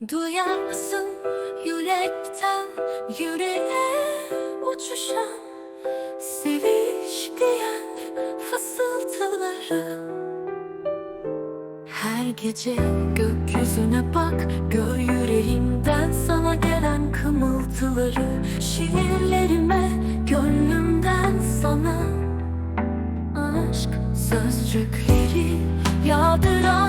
Duyar mısın yürekten yüreğe uçuşan Seviş diyen fısıltıları. Her gece gökyüzüne bak Gör yüreğimden sana gelen kımıltıları. Şiirlerime gönlümden sana Aşk sözcükleri yağdıran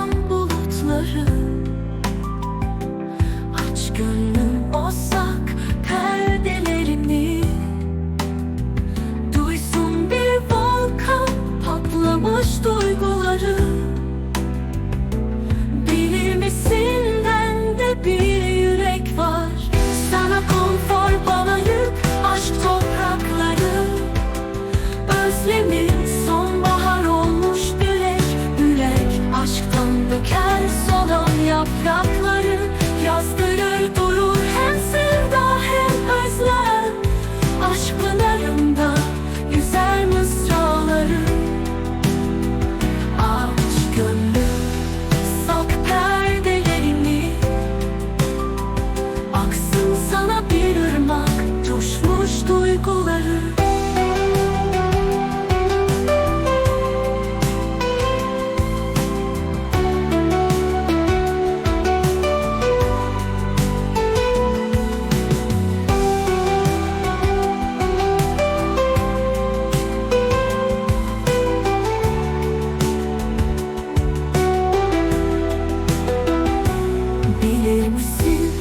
misin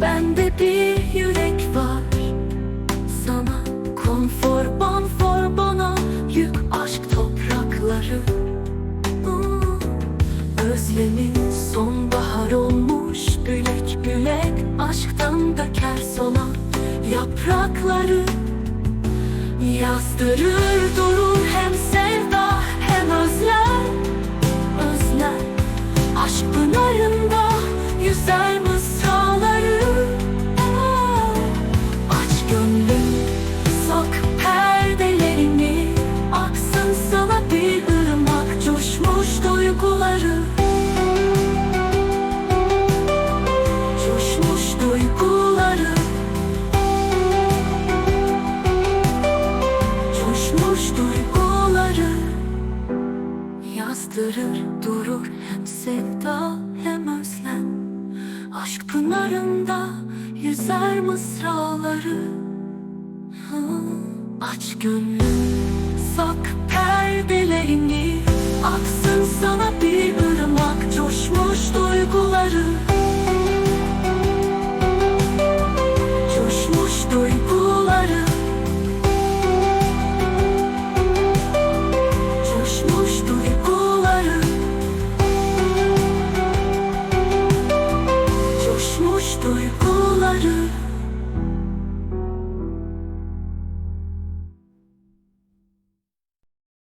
bende bir Özlemin sonbahar olmuş Bülek bülek aşktan döker solan yaprakları Yazdırır durur Yazdırır durur sevda hem özlem. Aşk pınarında yüzer mısraları. Aç gönlüm sak perdelerini Aksın sana bir ırmak coşmuş duyguları